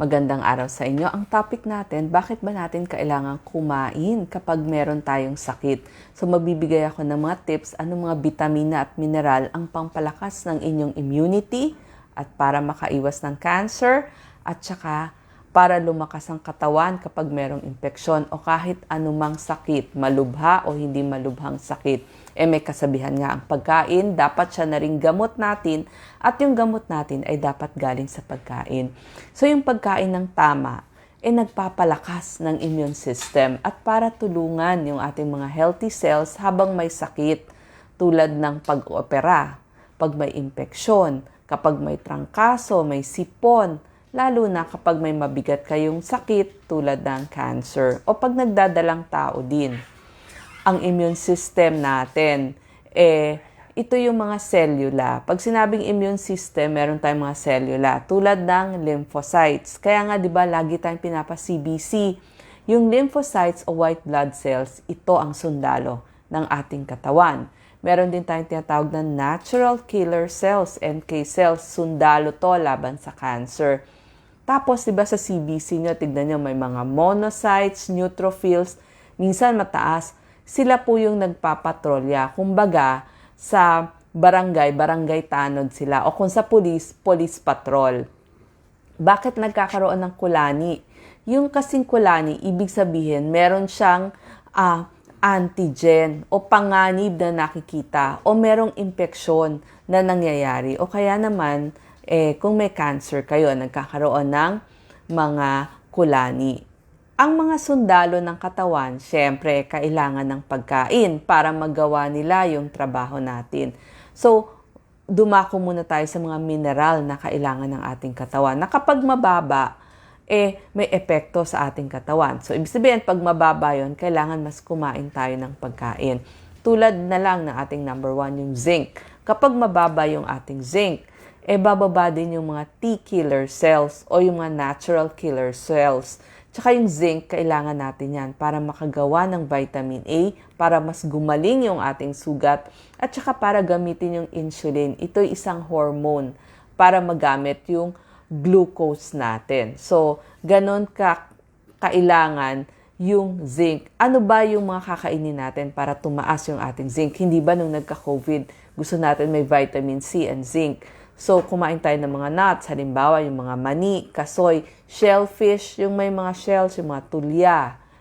Magandang araw sa inyo. Ang topic natin, bakit ba natin kailangan kumain kapag meron tayong sakit? So magbibigay ako ng mga tips, ano mga bitamina at mineral ang pampalakas ng inyong immunity at para makaiwas ng cancer at saka para lumakas ang katawan kapag merong impeksyon o kahit anumang sakit, malubha o hindi malubhang sakit. Eh may kasabihan nga ang pagkain, dapat siya na rin gamot natin at yung gamot natin ay dapat galing sa pagkain. So yung pagkain ng tama, eh nagpapalakas ng immune system at para tulungan yung ating mga healthy cells habang may sakit tulad ng pag-opera, pag may impeksyon, kapag may trangkaso, may sipon, lalo na kapag may mabigat kayong sakit tulad ng cancer o pag nagdadalang tao din. Ang immune system natin, eh, ito yung mga cellula. Pag sinabing immune system, meron tayong mga cellula tulad ng lymphocytes. Kaya nga 'di ba lagi tayong pinapa CBC. Yung lymphocytes o white blood cells, ito ang sundalo ng ating katawan. Meron din tayong tinatawag na natural killer cells, NK cells, sundalo to laban sa cancer. Tapos, di ba sa CBC nyo, tignan nyo, may mga monocytes, neutrophils, minsan mataas. Sila po yung nagpapatrolya. Kumbaga, sa barangay, barangay tanod sila. O kung sa police, police patrol. Bakit nagkakaroon ng kulani? Yung kasing kulani, ibig sabihin, meron siyang uh, antigen o panganib na nakikita o merong impeksyon na nangyayari o kaya naman eh, kung may cancer kayo, nagkakaroon ng mga kulani. Ang mga sundalo ng katawan, syempre, kailangan ng pagkain para magawa nila yung trabaho natin. So, dumako muna tayo sa mga mineral na kailangan ng ating katawan. Na kapag mababa, eh, may epekto sa ating katawan. So, ibig sabihin, pag mababa yon kailangan mas kumain tayo ng pagkain. Tulad na lang ng ating number one, yung zinc. Kapag mababa yung ating zinc, eh bababa din yung mga T-killer cells o yung mga natural killer cells. Tsaka yung zinc, kailangan natin yan para makagawa ng vitamin A, para mas gumaling yung ating sugat, at tsaka para gamitin yung insulin. Ito'y isang hormone para magamit yung glucose natin. So, ganon ka kailangan yung zinc. Ano ba yung mga kakainin natin para tumaas yung ating zinc? Hindi ba nung nagka-COVID, gusto natin may vitamin C and zinc? So, kumain tayo ng mga nuts, halimbawa yung mga mani, kasoy, shellfish, yung may mga shells, yung mga tulya,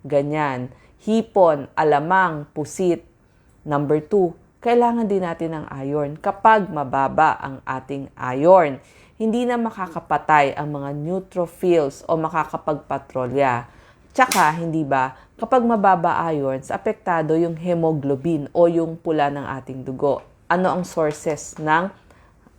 ganyan. Hipon, alamang, pusit. Number two, kailangan din natin ng iron kapag mababa ang ating iron. Hindi na makakapatay ang mga neutrophils o makakapagpatrolya. Tsaka, hindi ba, kapag mababa ions, apektado yung hemoglobin o yung pula ng ating dugo. Ano ang sources ng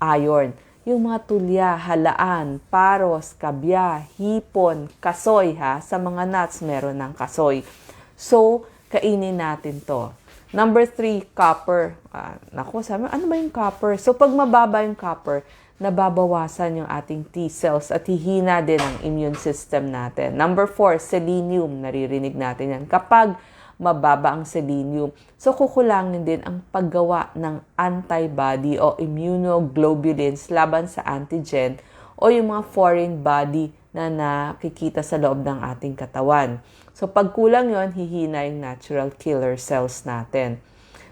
iron. Yung mga tulya, halaan, paros, kabya, hipon, kasoy ha. Sa mga nuts, meron ng kasoy. So, kainin natin to. Number three, copper. Uh, naku, sabi, ano ba yung copper? So, pag mababa yung copper, nababawasan yung ating T cells at hihina din ang immune system natin. Number four, selenium. Naririnig natin yan. Kapag mababa ang selenium. So kukulangin din ang paggawa ng antibody o immunoglobulins laban sa antigen o yung mga foreign body na nakikita sa loob ng ating katawan. So pag kulang yon hihina yung natural killer cells natin.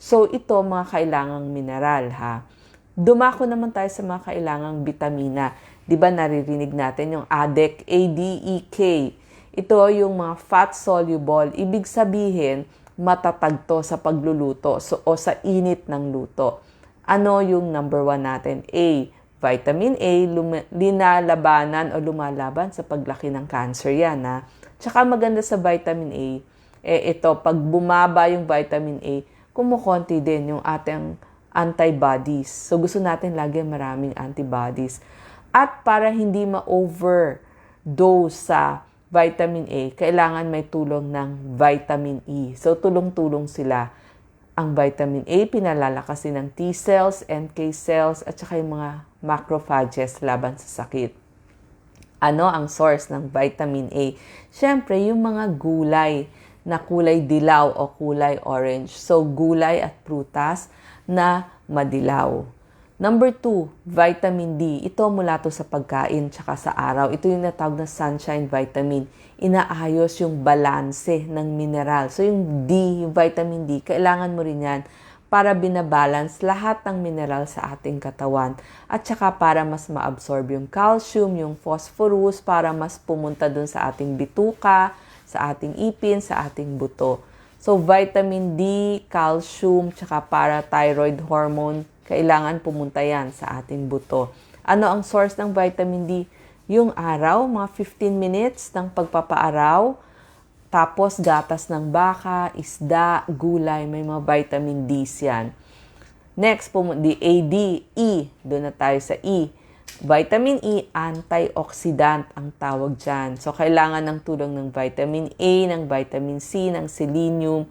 So ito mga kailangang mineral ha. Dumako naman tayo sa mga kailangang vitamina. 'Di ba naririnig natin yung ADEK, ADEK, ito yung mga fat soluble. Ibig sabihin, matatag to sa pagluluto so, o sa init ng luto. Ano yung number one natin? A. Vitamin A, lum- linalabanan o lumalaban sa paglaki ng cancer yan. Ha? Tsaka maganda sa vitamin A, eh ito, pag bumaba yung vitamin A, kumukonti din yung ating antibodies. So gusto natin lagi maraming antibodies. At para hindi ma-overdose sa vitamin A, kailangan may tulong ng vitamin E. So, tulong-tulong sila. Ang vitamin A, pinalalakasin ng T cells, NK cells, at saka yung mga macrophages laban sa sakit. Ano ang source ng vitamin A? Siyempre, yung mga gulay na kulay dilaw o kulay orange. So, gulay at prutas na madilaw. Number two, vitamin D. Ito mula to sa pagkain tsaka sa araw. Ito yung natawag na sunshine vitamin. Inaayos yung balanse ng mineral. So yung D, yung vitamin D, kailangan mo rin yan para binabalance lahat ng mineral sa ating katawan. At saka para mas ma-absorb yung calcium, yung phosphorus, para mas pumunta dun sa ating bituka, sa ating ipin, sa ating buto. So, vitamin D, calcium, tsaka parathyroid hormone, kailangan pumunta yan sa ating buto. Ano ang source ng vitamin D? Yung araw, mga 15 minutes ng pagpapaaraw, tapos gatas ng baka, isda, gulay, may mga vitamin D yan. Next, pumunta, A, D, E. Doon na tayo sa E. Vitamin E, antioxidant ang tawag dyan. So, kailangan ng tulong ng vitamin A, ng vitamin C, ng selenium.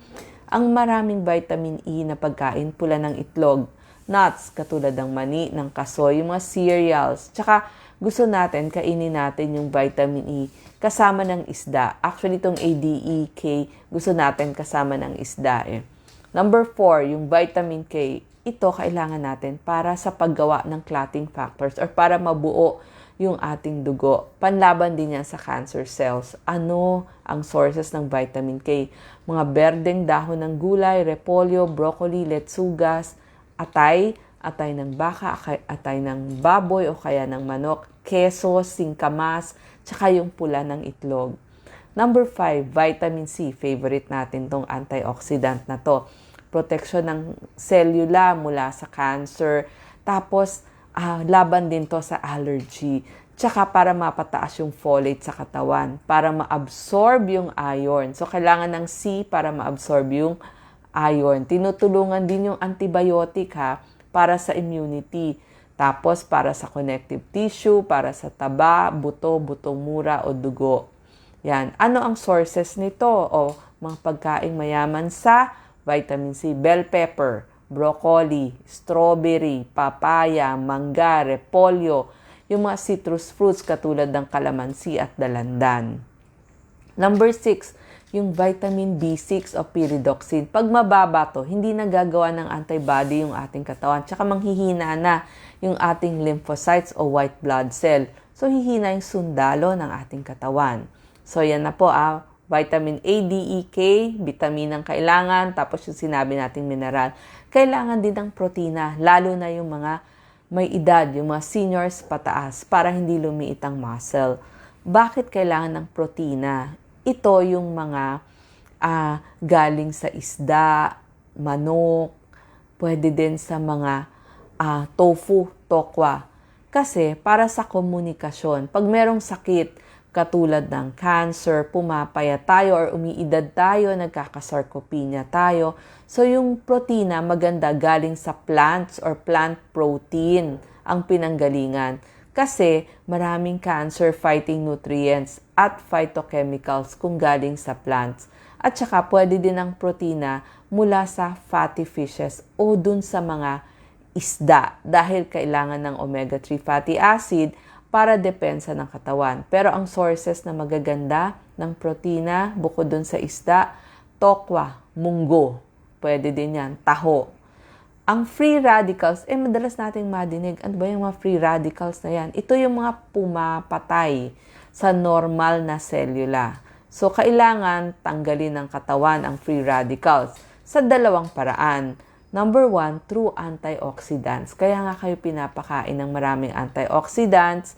Ang maraming vitamin E na pagkain pula ng itlog. Nuts, katulad ng mani, ng kasoy, yung mga cereals. Tsaka, gusto natin, kainin natin yung vitamin E kasama ng isda. Actually, itong ADEK, gusto natin kasama ng isda eh. Number 4, yung vitamin K ito kailangan natin para sa paggawa ng clotting factors or para mabuo yung ating dugo. Panlaban din yan sa cancer cells. Ano ang sources ng vitamin K? Mga berdeng dahon ng gulay, repolyo, broccoli, letsugas, atay, atay ng baka, atay ng baboy o kaya ng manok, keso, singkamas, tsaka yung pula ng itlog. Number 5, vitamin C. Favorite natin tong antioxidant na to protection ng selula mula sa cancer. Tapos, uh, laban din to sa allergy. Tsaka para mapataas yung folate sa katawan, para ma-absorb yung iron. So, kailangan ng C para ma-absorb yung iron. Tinutulungan din yung antibiotic ha, para sa immunity. Tapos, para sa connective tissue, para sa taba, buto, butong mura o dugo. Yan. Ano ang sources nito? O mga pagkain mayaman sa vitamin C, bell pepper, broccoli, strawberry, papaya, mangga, repolyo, yung mga citrus fruits katulad ng kalamansi at dalandan. Number 6, yung vitamin B6 o pyridoxine. Pag mababa to, hindi nagagawa ng antibody yung ating katawan. Tsaka manghihina na yung ating lymphocytes o white blood cell. So, hihina yung sundalo ng ating katawan. So, yan na po ah vitamin A, D, E, K, vitamin ang kailangan, tapos yung sinabi nating mineral. Kailangan din ng protina, lalo na yung mga may edad, yung mga seniors pataas, para hindi lumiit ang muscle. Bakit kailangan ng protina? Ito yung mga uh, galing sa isda, manok, pwede din sa mga uh, tofu, tokwa. Kasi para sa komunikasyon, pag merong sakit, katulad ng cancer, pumapaya tayo or umiidad tayo, nagkakasarcopenia tayo. So yung protina maganda galing sa plants or plant protein ang pinanggalingan kasi maraming cancer fighting nutrients at phytochemicals kung galing sa plants. At saka pwede din ang protina mula sa fatty fishes o dun sa mga isda dahil kailangan ng omega-3 fatty acid para depensa ng katawan. Pero ang sources na magaganda ng protina, bukod dun sa isda, tokwa, munggo, pwede din yan, taho. Ang free radicals, eh madalas nating madinig, ano ba yung mga free radicals na yan? Ito yung mga pumapatay sa normal na selula. So, kailangan tanggalin ng katawan ang free radicals sa dalawang paraan. Number one, through antioxidants. Kaya nga kayo pinapakain ng maraming antioxidants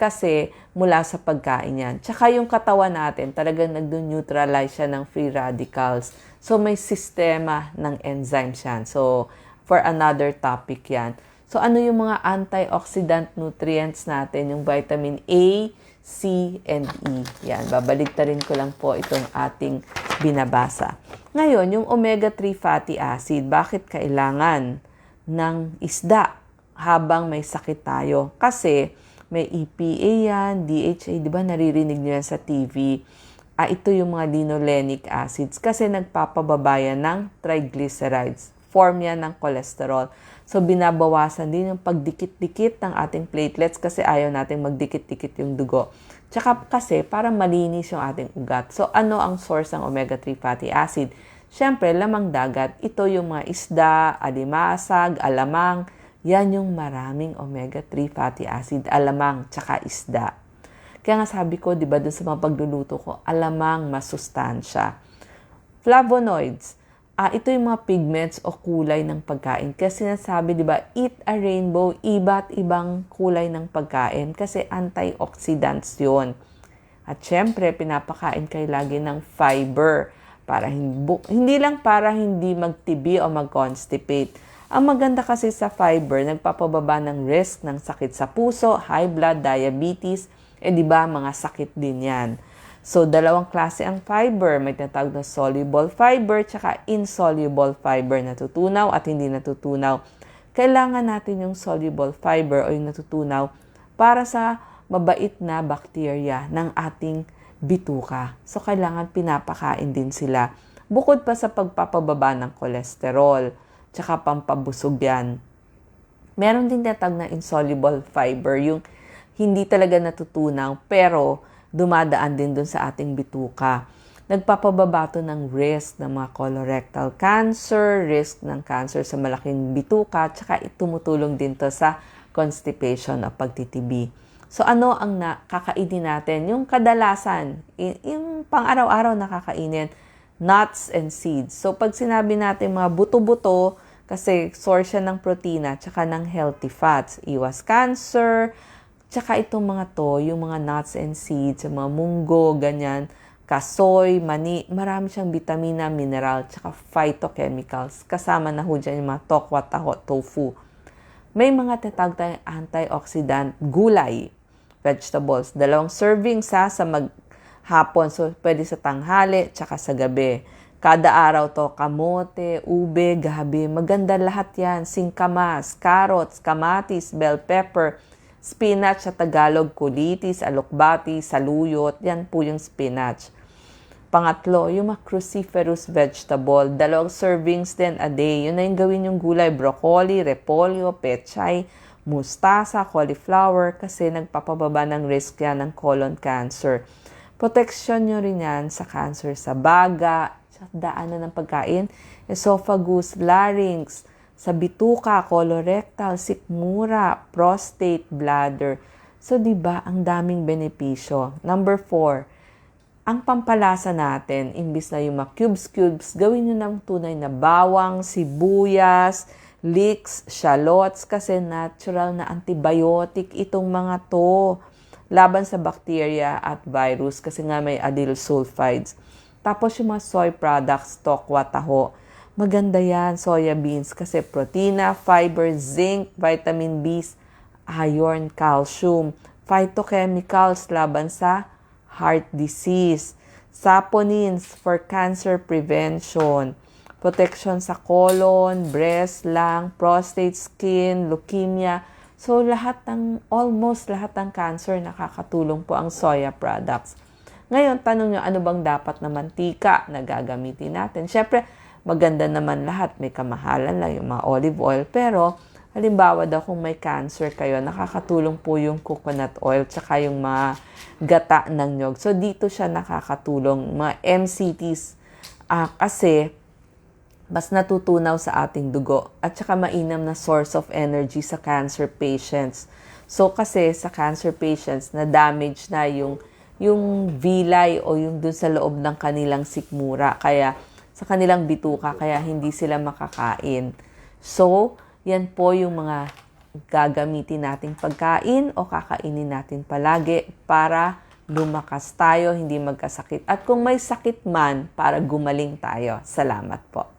kasi mula sa pagkain yan. Tsaka yung katawan natin, talagang nag-neutralize siya ng free radicals. So, may sistema ng enzymes yan. So, for another topic yan. So, ano yung mga antioxidant nutrients natin? Yung vitamin A, C, and E. Yan, babalik rin ko lang po itong ating binabasa. Ngayon, yung omega-3 fatty acid, bakit kailangan ng isda habang may sakit tayo? Kasi, may EPA yan, DHA, di ba naririnig niyo yan sa TV? Ah, ito yung mga linolenic acids kasi nagpapababayan ng triglycerides. Form yan ng cholesterol. So, binabawasan din yung pagdikit-dikit ng ating platelets kasi ayaw nating magdikit-dikit yung dugo. Tsaka kasi para malinis yung ating ugat. So, ano ang source ng omega-3 fatty acid? Siyempre, lamang dagat. Ito yung mga isda, alimasag, alamang, Yan yung maraming omega-3 fatty acid, alamang, tsaka isda. Kaya nga sabi ko, di ba, dun sa mga pagluluto ko, alamang masustansya. Flavonoids, ah, ito yung mga pigments o kulay ng pagkain. Kasi sinasabi, di ba, eat a rainbow, iba't ibang kulay ng pagkain kasi antioxidants yon. At syempre, pinapakain kayo lagi ng fiber para hindi, hindi lang para hindi magtibi o mag-constipate. Ang maganda kasi sa fiber, nagpapababa ng risk ng sakit sa puso, high blood, diabetes, eh di ba mga sakit din yan. So, dalawang klase ang fiber. May tinatawag na soluble fiber tsaka insoluble fiber, natutunaw at hindi natutunaw. Kailangan natin yung soluble fiber o yung natutunaw para sa mabait na bakterya ng ating bituka. So, kailangan pinapakain din sila. Bukod pa sa pagpapababa ng kolesterol, tsaka pampabusog yan. Meron din tinatawag na insoluble fiber, yung hindi talaga natutunaw, pero dumadaan din dun sa ating bituka. Nagpapababa to ng risk ng mga colorectal cancer, risk ng cancer sa malaking bituka, tsaka tumutulong din to sa constipation o pagtitibi. So ano ang nakakainin natin? Yung kadalasan, yung pang-araw-araw nakakainin, nuts and seeds. So pag sinabi natin mga buto-buto, kasi source siya ng protina, tsaka ng healthy fats, iwas cancer, Tsaka itong mga to, yung mga nuts and seeds, yung mga munggo, ganyan, kasoy, mani, marami siyang vitamina, mineral, tsaka phytochemicals. Kasama na ho dyan yung mga tokwa, taho, tofu. May mga tatawag tayong antioxidant, gulay, vegetables. Dalawang serving sa sa maghapon. So, pwede sa tanghali, tsaka sa gabi. Kada araw to, kamote, ube, gabi. Maganda lahat yan. Singkamas, carrots, kamatis, bell pepper, Spinach sa Tagalog, kulitis, alokbati, saluyot, yan po yung spinach. Pangatlo, yung mga cruciferous vegetable, dalawang servings din a day. Yun na yung gawin yung gulay, broccoli, repolyo, pechay, mustasa, cauliflower, kasi nagpapababa ng risk yan ng colon cancer. Protection nyo rin yan sa cancer sa baga, sa daanan ng pagkain, esophagus, larynx, sa bituka, colorectal, sikmura, prostate, bladder. So, di ba, ang daming benepisyo. Number four, ang pampalasa natin, imbis na yung cubes-cubes, gawin nyo ng tunay na bawang, sibuyas, leeks, shallots, kasi natural na antibiotic itong mga to laban sa bacteria at virus kasi nga may adyl sulfides. Tapos yung mga soy products, tokwa, taho, Maganda yan, soya beans, kasi protina, fiber, zinc, vitamin B, iron, calcium, phytochemicals laban sa heart disease, saponins for cancer prevention, protection sa colon, breast, lung, prostate, skin, leukemia. So lahat ng, almost lahat ng cancer nakakatulong po ang soya products. Ngayon, tanong nyo, ano bang dapat na mantika na gagamitin natin? Siyempre, maganda naman lahat. May kamahalan lang yung mga olive oil. Pero, halimbawa daw kung may cancer kayo, nakakatulong po yung coconut oil tsaka yung mga gata ng nyog. So, dito siya nakakatulong. Mga MCTs uh, kasi mas natutunaw sa ating dugo at saka mainam na source of energy sa cancer patients. So kasi sa cancer patients na damage na yung yung vilay o yung dun sa loob ng kanilang sikmura. Kaya sa kanilang bituka kaya hindi sila makakain. So, yan po yung mga gagamitin nating pagkain o kakainin natin palagi para lumakas tayo, hindi magkasakit. At kung may sakit man, para gumaling tayo. Salamat po.